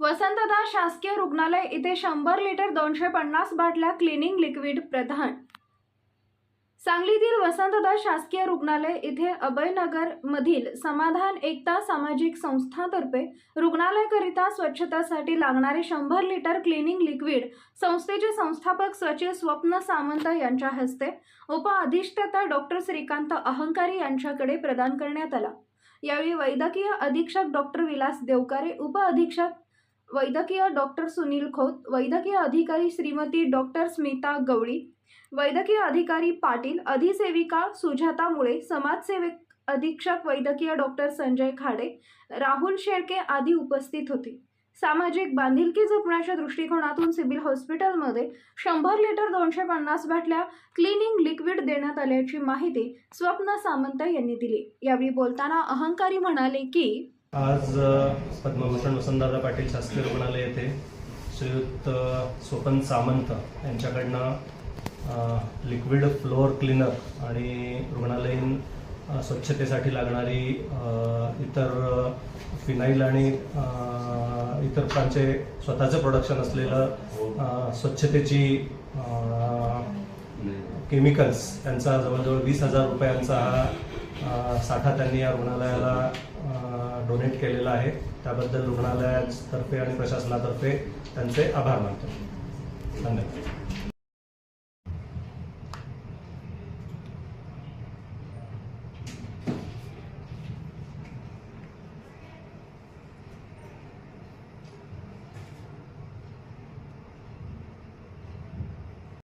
वसंतदा शासकीय रुग्णालय इथे शंभर लिटर दोनशे पन्नास बाटल्या क्लिनिंग लिक्विड प्रधान. सांगलीतील वसंतदा शासकीय रुग्णालय इथे अभयनगर मधील समाधान एकता सामाजिक संस्थातर्फे रुग्णालयाकरिता स्वच्छतासाठी लागणारे शंभर लिटर क्लिनिंग लिक्विड संस्थेचे संस्थापक सचिव स्वप्न सामंत यांच्या हस्ते उपअधिष्ठता डॉक्टर श्रीकांत अहंकारी यांच्याकडे प्रदान करण्यात आला. यावेळी वैद्यकीय अधीक्षक डॉक्टर विलास देवकारे उपअधीक्षक वैद्यकीय डॉक्टर सुनील खोत वैद्यकीय अधिकारी श्रीमती डॉक्टर स्मिता गवळी वैद्यकीय अधिकारी पाटील अधिसेविका सुजाता मुळे समाजसेवक अधीक्षक वैद्यकीय डॉक्टर संजय खाडे राहुल शेळके आदी उपस्थित होते. सामाजिक बांधिलकी जपण्याच्या दृष्टिकोनातून सिव्हिल हॉस्पिटलमध्ये शंभर लिटर दोनशे पन्नास बाटल्या क्लिनिंग लिक्विड देण्यात आल्याची माहिती स्वप्न सामंत यांनी दिली. यावेळी बोलताना अहंकारी म्हणाले की आज पद्मभूषण वसंतदादा पाटील शासकीय रुग्णालय येथे श्रीयुत अ, स्वपन सामंत यांच्याकडनं लिक्विड फ्लोअर क्लीनर आणि रुग्णालयीन स्वच्छतेसाठी लागणारी इतर फिनाईल आणि इतर प्रकारचे स्वतःचं प्रोडक्शन असलेलं स्वच्छतेची केमिकल्स त्यांचा जवळजवळ वीस हजार रुपयांचा हा साठा त्यांनी या रुग्णालयाला डोनेट केलेला आहे. त्याबद्दल रुग्णालयातर्फे आणि प्रशासनातर्फे त्यांचे आभार मानतो. धन्यवाद.